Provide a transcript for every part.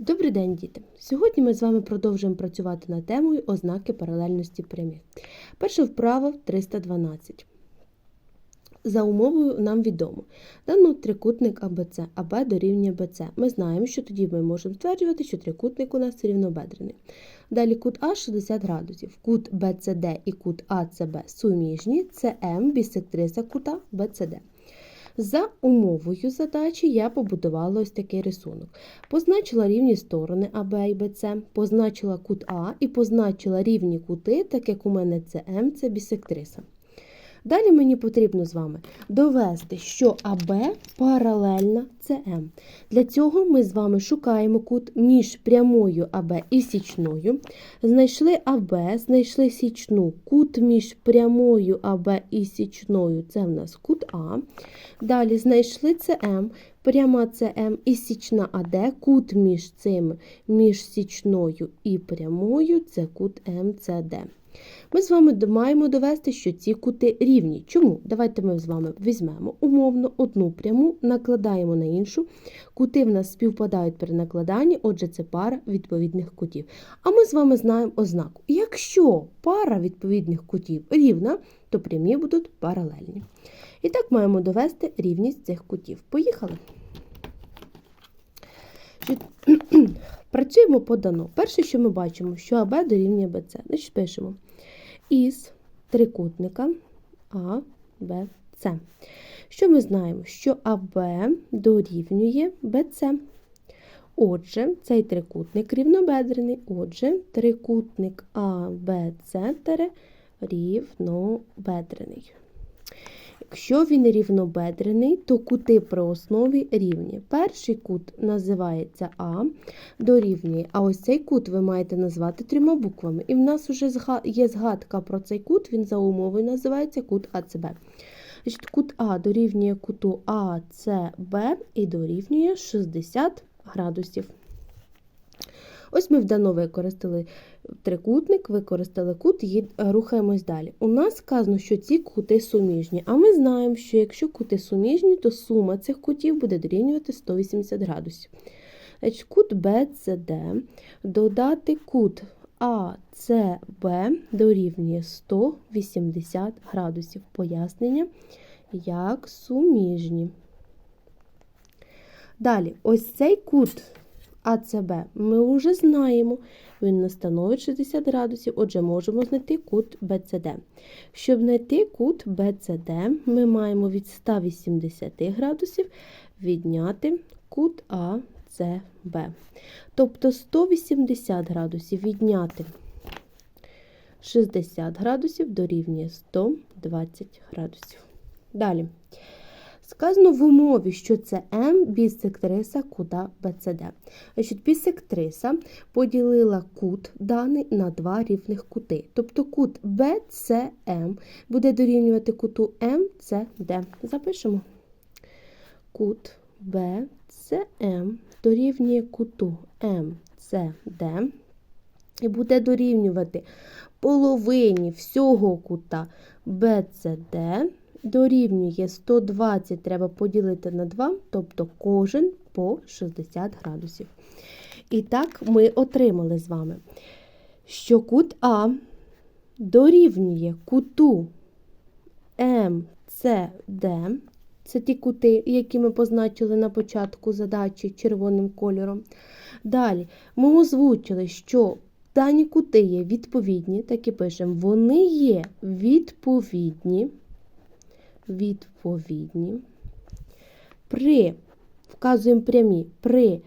Добрий день, діти! Сьогодні ми з вами продовжуємо працювати над темою ознаки паралельності прямих. Перша вправа 312. За умовою нам відомо. Дано трикутник АБЦ, АБ дорівнює БЦ. Ми знаємо, що тоді ми можемо стверджувати, що трикутник у нас рівнобедрений. Далі кут А 60 градусів. Кут БЦД і кут АЦБ суміжні, це М бісектриса кута БЦД. За умовою задачі я побудувала ось такий рисунок. Позначила рівні сторони АБ і БЦ, позначила кут А і позначила рівні кути, так як у мене це М, це бісектриса. Далі мені потрібно з вами довести, що АБ паралельна СМ. Для цього ми з вами шукаємо кут між прямою АБ і січною. Знайшли АБ, знайшли січну. Кут між прямою АБ і січною це в нас кут А. Далі знайшли СМ, пряма ЦМ і січна АД, кут між цим, між січною і прямою це кут МЦД. Ми з вами маємо довести, що ці кути рівні. Чому? Давайте ми з вами візьмемо умовно одну пряму, накладаємо на іншу. Кути в нас співпадають при накладанні, отже, це пара відповідних кутів. А ми з вами знаємо ознаку. Якщо пара відповідних кутів рівна, то прямі будуть паралельні. І так маємо довести рівність цих кутів. Поїхали. Працюємо по дано. Перше, що ми бачимо, що АБ дорівнює БЦ. Значить, пишемо із трикутника А, Б, С. Що ми знаємо? Що АБ дорівнює БЦ. Отже, цей трикутник рівнобедрений. Отже, трикутник АБЦ рівнобедрений. Якщо він рівнобедрений, то кути при основі рівні. Перший кут називається А, дорівнює. А ось цей кут ви маєте назвати трьома буквами. І в нас вже є згадка про цей кут, він за умовою називається кут АЦБ. Значить, Кут А дорівнює куту АЦБ і дорівнює 60 градусів. Ось ми вдано використали трикутник, використали кут і рухаємось далі. У нас сказано, що ці кути суміжні, а ми знаємо, що якщо кути суміжні, то сума цих кутів буде дорівнювати 180 градусів. Значить, Кут BCD додати кут ACB дорівнює 180 градусів. Пояснення, як суміжні. Далі, ось цей кут АЦБ ми вже знаємо, він не становить 60 градусів, отже, можемо знайти кут БЦД. Щоб знайти кут БЦД, ми маємо від 180 градусів відняти кут АЦБ. Тобто 180 градусів відняти 60 градусів дорівнює 120 градусів. Далі. Сказано в умові, що це М бісектриса кута БЦД. Значить, Бісектриса поділила кут даний на два рівних кути. Тобто кут BCM буде дорівнювати куту МЦД. Запишемо. Кут BCM дорівнює куту МЦД і буде дорівнювати половині всього кута BCD дорівнює 120 треба поділити на 2, тобто кожен по 60 градусів. І так, ми отримали з вами, що кут А дорівнює куту МЦД, це ті кути, які ми позначили на початку задачі червоним кольором. Далі ми озвучили, що дані кути є відповідні, так і пишемо, вони є відповідні відповідні. При, вказуємо прямі, при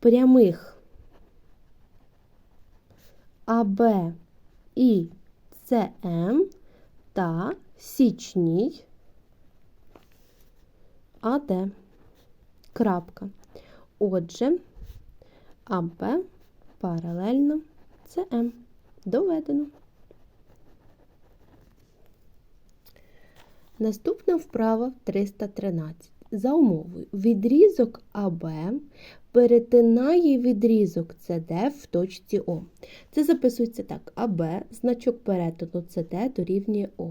прямих АБ і СМ та січній АД. Крапка. Отже, АБ паралельно СМ. Доведено. Наступна вправа 313. За умовою, відрізок АБ перетинає відрізок СД в точці О. Це записується так: АБ, значок перетину СД дорівнює О.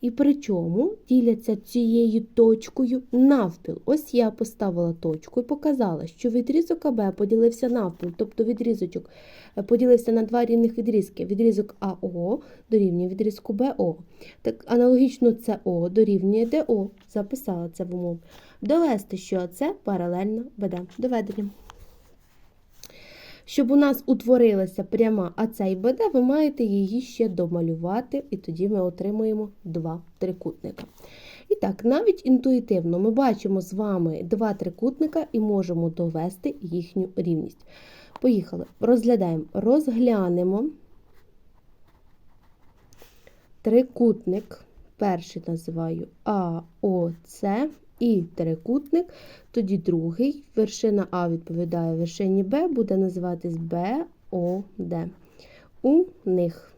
І причому діляться цією точкою навпіл. Ось я поставила точку і показала, що відрізок АБ поділився навпіл, тобто відрізочок е, поділився на два рівних відрізки. Відрізок АО дорівнює відрізку БО. Так аналогічно СО дорівнює ДО. Записала це в умову. Довести, що це паралельно БД. Доведення. Щоб у нас утворилася пряма АЦ і БД, ви маєте її ще домалювати, і тоді ми отримуємо два трикутника. І так, навіть інтуїтивно ми бачимо з вами два трикутника і можемо довести їхню рівність. Поїхали. Розглядаємо. Розглянемо трикутник. Перший називаю АОЦ і трикутник. Тоді другий, вершина А відповідає вершині Б, буде називатись БОД. У них.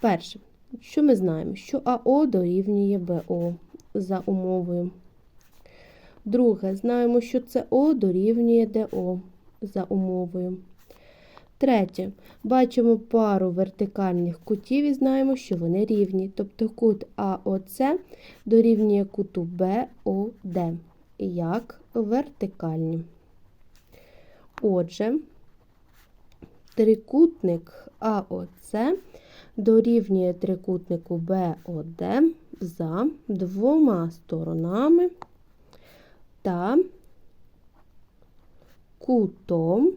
Перше, що ми знаємо? Що АО дорівнює БО за умовою. Друге, знаємо, що СО дорівнює ДО за умовою. Третє. Бачимо пару вертикальних кутів і знаємо, що вони рівні. Тобто кут АОЦ дорівнює куту БОД як вертикальні. Отже, трикутник АОЦ дорівнює трикутнику БОД за двома сторонами та кутом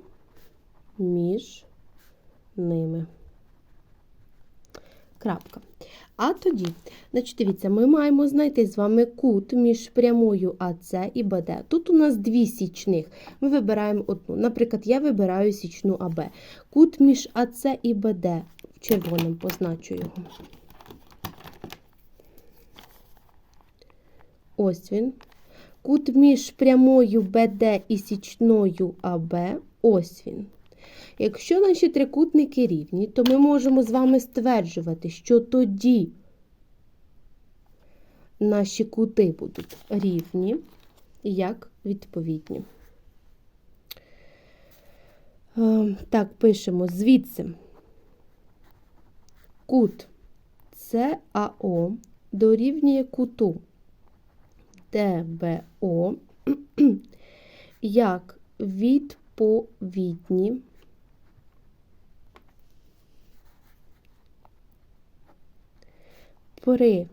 між ними. Крапка. А тоді, значить, дивіться, ми маємо знайти з вами кут між прямою АЦ і БД. Тут у нас дві січних. Ми вибираємо одну. Наприклад, я вибираю січну АБ. Кут між АЦ і БД. Червоним позначу його. Ось він. Кут між прямою БД і січною АБ. Ось він. Якщо наші трикутники рівні, то ми можемо з вами стверджувати, що тоді наші кути будуть рівні, як відповідні. Е, так, пишемо звідси кут САО дорівнює куту ДБО як відповідні при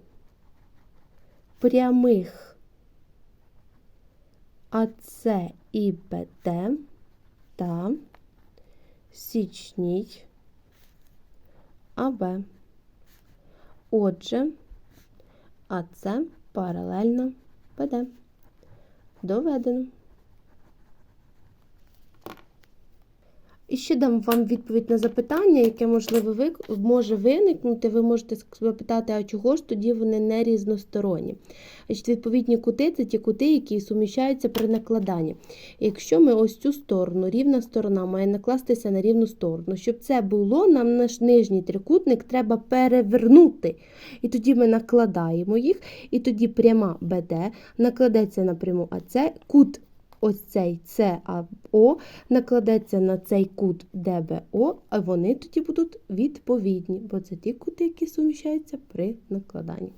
прямих АЦ і БТ та січній АБ. Отже, АЦ паралельно БД. Доведено. І ще дам вам відповідь на запитання, яке можливо ви, може виникнути. Ви можете запитати, а чого ж тоді вони не різносторонні? Значить, Відповідні кути це ті кути, які суміщаються при накладанні. Якщо ми ось цю сторону, рівна сторона має накластися на рівну сторону. Щоб це було, нам наш нижній трикутник треба перевернути. І тоді ми накладаємо їх, і тоді пряма БД накладеться на пряму АЦ, кут ось цей CAO накладеться на цей кут ДБО, а вони тоді будуть відповідні, бо це ті кути, які суміщаються при накладанні.